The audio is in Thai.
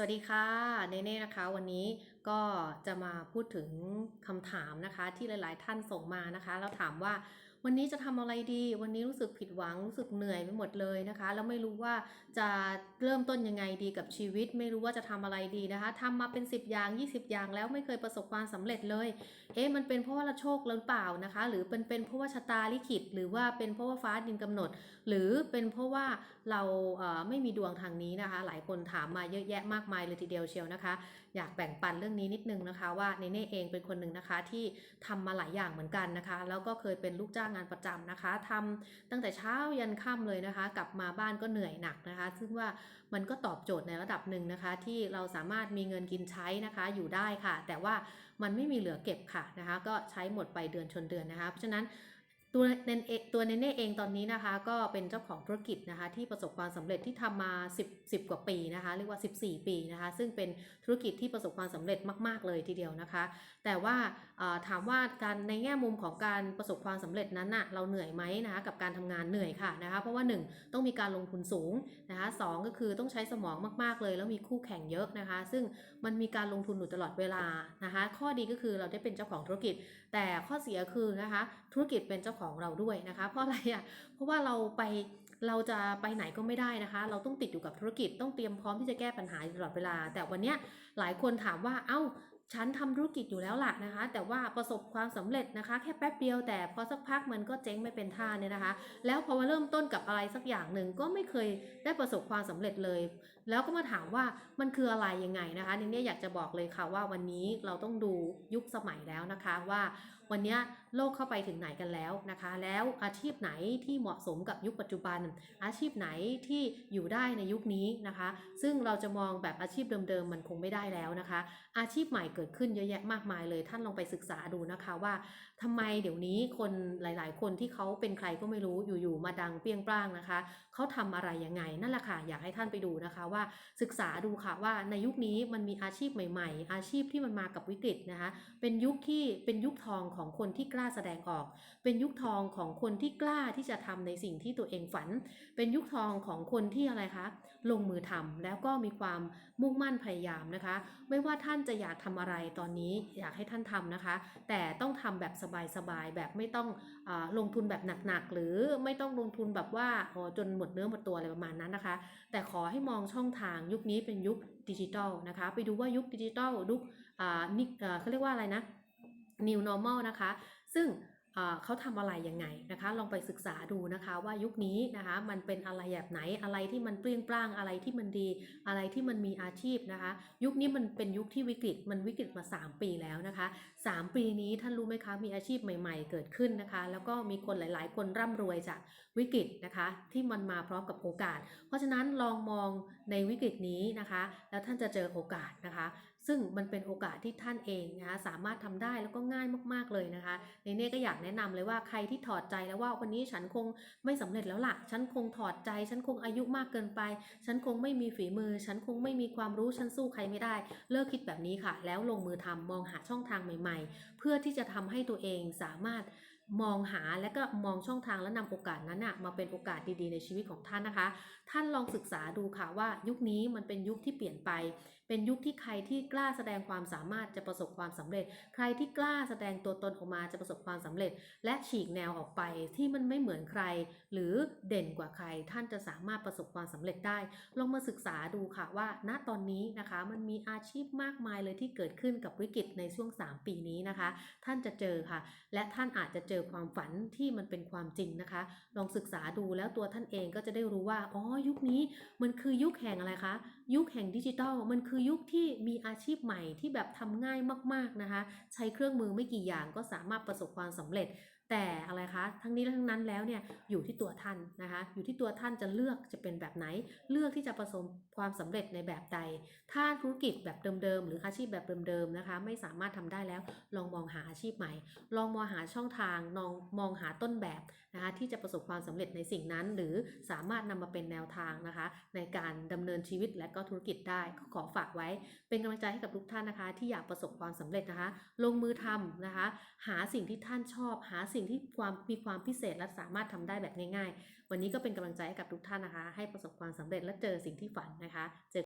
สวัสดีค่ะเนเน่นะคะ วันนี้ก็จะมาพูดถึงคำถามนะคะ ที่หลาย ๆ ท่านส่งมานะคะ แล้วถามว่า วันนี้จะทำอะไรดี วันนี้รู้สึกผิดหวังรู้สึกเหนื่อยไปหมดเลยนะคะ แล้วไม่รู้ว่าจะเริ่มต้นยังไงดีกับชีวิต ไม่รู้ว่าจะทำอะไรดีนะคะทำมาเป็น 10 อย่าง 20 อย่างแล้วไม่เคยประสบความสำเร็จเลย เอ๊ะมันเป็นเพราะว่าเราโชคหรือเปล่านะคะ หรือเป็นเป็นเพราะว่าชะตาลิขิต หรือว่าเป็นเพราะว่าฟ้าดินกำหนด หรือเป็นเพราะว่าเราเอ่อไม่มีดวงทางนี้นะคะ หลายคนถามมาเยอะแยะมากมายเลยทีเดียวเชียวนะคะ อยากแบ่งปันเรื่องนี้นิดนึงนะคะ ว่าเนเน่เองเป็นคนหนึ่งนะคะที่ทำมาหลายอย่างเหมือนกันนะคะ แล้วก็เคยเป็นลูกจ้างงานประจำนะคะทำตั้งแต่เช้ายันค่ำเลยนะคะ กลับมาบ้านก็เหนื่อยหนักนะคะ ซึ่งว่ามันก็ตอบโจทย์ในระดับหนึ่งนะคะ ที่เราสามารถมีเงินกินใช้นะคะอยู่ได้ค่ะ แต่ว่ามันไม่มีเหลือเก็บค่ะนะคะ ก็ใช้หมดไปเดือนชนเดือนนะคะ เพราะฉะนั้น ตัวเนเอตัวเนเน่เองตอนนี้นะคะ ก็เป็นเจ้าของธุรกิจนะคะ ที่ประสบความสำเร็จที่ทำมา 10 10 กว่าปีนะคะ เรียกว่า 14 ปีนะคะ ซึ่งเป็นธุรกิจที่ประสบความสำเร็จมาก ๆ เลยทีเดียวนะคะ แต่ว่าถามว่าการในแง่มุมของการประสบความสำเร็จนั้นน่ะเราเหนื่อยไหมนะคะกับการทำงานเหนื่อยค่ะนะคะ เพราะว่า 1 ต้องมีการลงทุนสูงนะคะสก็คือต้องใช้สมองมาก ๆ เลย แล้วมีคู่แข่งเยอะนะคะ ซึ่งมันมีการลงทุนอยู่ตลอดเวลานะคะ ข้อดีก็คือเราได้เป็นเจ้าของธุรกิจ แต่ข้อเสียคือนะคะธุรกิจเป็นเจ้าของเราด้วยนะคะ เพราะอะไรอะเพราะว่าเราไปเราจะไปไหนก็ไม่ได้นะคะ เราต้องติดอยู่กับธุรกิจต้องเตรียมพร้อมที่จะแก้ปัญหาตลอดเวลา แต่วันเนี้ยหลายคนถามว่าเอ้าฉันทำธุรกิจอยู่แล้วล่ะนะคะ แต่ว่าประสบความสำเร็จนะคะ แค่แป๊บเดียวแต่พอสักพักมันก็เจ๊งไม่เป็นท่าเนี่ยนะคะ แล้วพอมาเริ่มต้นกับอะไรสักอย่างหนึ่งก็ไม่เคยได้ประสบความสำเร็จเลย แล้วก็มาถามว่ามันคืออะไรยังไงนะคะในนี้อยากจะบอกเลยค่ะว่าวันนี้เราต้องดูยุคสมัยแล้วนะคะว่า วันนี้โลกเข้าไปถึงไหนกันแล้วนะคะ แล้วอาชีพไหนที่เหมาะสมกับยุคปัจจุบัน อาชีพไหนที่อยู่ได้ในยุคนี้นะคะ ซึ่งเราจะมองแบบอาชีพเดิมๆมันคงไม่ได้แล้วนะคะ อาชีพใหม่เกิดขึ้นเยอะแยะมากมายเลย ท่านลองไปศึกษาดูนะคะว่าทำไมเดี๋ยวนี้คนหลาย ๆ คนที่เขาเป็นใครก็ไม่รู้อยู่ๆมาดังเปรี้ยงปร้างนะคะเขาทำอะไรยังไงนั่นแหละค่ะอยากให้ท่านไปดูนะคะว่าศึกษาดูค่ะว่าในยุคนี้มันมีอาชีพใหม่ ๆ อาชีพที่มันมากับวิกฤตนะคะ เป็นยุคที่เป็นยุคทองของของคนที่กล้าแสดงออก เป็นยุคทองของคนที่กล้าที่จะทำในสิ่งที่ตัวเองฝัน เป็นยุคทองของคนที่อะไรคะ ลงมือทำแล้วก็มีความมุ่งมั่นพยายามนะคะ ไม่ว่าท่านจะอยากทำอะไรตอนนี้อยากให้ท่านทำนะคะ แต่ต้องทำแบบสบายๆแบบไม่ต้องอลงทุนแบบหนักๆ หรือไม่ต้องลงทุนแบบว่าโอ้จนหมดเนื้อหมดตัวอะไรประมาณนั้นนะคะ แต่ขอให้มองช่องทางยุคนี้เป็นยุคดิจิทัลนะคะ ไปดูว่ายุคดิจิทัลยุคอ่านิอ่เขาเรียกว่าอะไรนะ new normal นะคะ ซึ่งเขาทำอะไรยังไงนะคะ ลองไปศึกษาดูนะคะว่ายุคนี้นะคะมันเป็นอะไรแบบไหนอะไรที่มันเปรี้ยงปร้างอะไรที่มันดี อะไรที่มันมีอาชีพนะคะ ยุคนี้มันเป็นยุคที่วิกฤตมันวิกฤตมา 3 ปีแล้วนะคะ 3 ปีนี้ท่านรู้ไหมคะมีอาชีพใหม่ ๆ เกิดขึ้นนะคะ แล้วก็มีคนหลาย ๆ คนร่ำรวยจากวิกฤตนะคะ ที่มันมาพร้อมกับโอกาส เพราะฉะนั้นลองมองในวิกฤตนี้นะคะ แล้วท่านจะเจอโอกาสนะคะ ซึ่งมันเป็นโอกาสที่ท่านเองนะคะสามารถทำได้แล้วก็ง่ายมากๆเลยนะคะในเน่ก็อยากแนะนำเลยว่าใครที่ถอดใจแล้วว่าวันนี้ฉันคงไม่สำเร็จแล้วล่ะ ฉันคงถอดใจ ฉันคงอายุมากเกินไป ฉันคงไม่มีฝีมือ ฉันคงไม่มีความรู้ฉันสู้ใครไม่ได้ เลิกคิดแบบนี้ค่ะ แล้วลงมือทำมองหาช่องทางใหม่ ๆ เพื่อที่จะทำให้ตัวเองสามารถ มองหาและก็มองช่องทางและนำโอกาสนั้นนะมาเป็นโอกาสดีๆในชีวิตของท่านนะคะ ท่านลองศึกษาดูค่ะว่ายุคนี้มันเป็นยุคที่เปลี่ยนไป เป็นยุคที่ใครที่กล้าแสดงความสามารถจะประสบความสำเร็จ ใครที่กล้าแสดงตัวตนออกมาจะประสบความสำเร็จ และฉีกแนวออกไปที่มันไม่เหมือนใคร หรือเด่นกว่าใคร ท่านจะสามารถประสบความสำเร็จได้ ลองมาศึกษาดูค่ะว่า ณตอนนี้นะคะ มันมีอาชีพมากมายเลยที่เกิดขึ้นกับวิกฤตในช่วง 3 ปีนี้นะคะ ท่านจะเจอค่ะ และท่านอาจจะเจอความฝันที่มันเป็นความจริงนะคะ ลองศึกษาดูแล้วตัวท่านเองก็จะได้รู้ว่าอ๋อยุคนี้มันคือยุคแห่งอะไรคะ ยุคแห่งดิจิทัลมันคือยุคที่มีอาชีพใหม่ที่แบบทำง่ายมากๆนะคะ ใช้เครื่องมือไม่กี่อย่างก็สามารถประสบความสำเร็จ แต่อะไรคะ ทั้งนี้และทั้งนั้นแล้วเนี่ยอยู่ที่ตัวท่านนะคะ อยู่ที่ตัวท่านจะเลือกจะเป็นแบบไหน เลือกที่จะประสบความสำเร็จในแบบใด ถ้าธุรกิจแบบเดิมๆหรืออาชีพแบบเดิมๆนะคะ ไม่สามารถทำได้แล้ว ลองมองหาอาชีพใหม่ ลองมองหาช่องทางลองมองหาต้นแบบนะคะที่จะประสบความสำเร็จในสิ่งนั้น หรือสามารถนำมาเป็นแนวทางนะคะ ในการดำเนินชีวิตและก็ธุรกิจได้ขอฝากไว้ เป็นกำลังใจให้กับทุกท่านนะคะ ที่อยากประสบความสำเร็จนะคะ ลงมือทำนะคะ หาสิ่งที่ท่านชอบหาสิ่งที่ความมีความพิเศษและสามารถทำได้แบบง่าย ๆ วันนี้ก็เป็นกำลังใจให้กับทุกท่านนะคะ ให้ประสบความสำเร็จและเจอสิ่งที่ฝันนะคะเจอ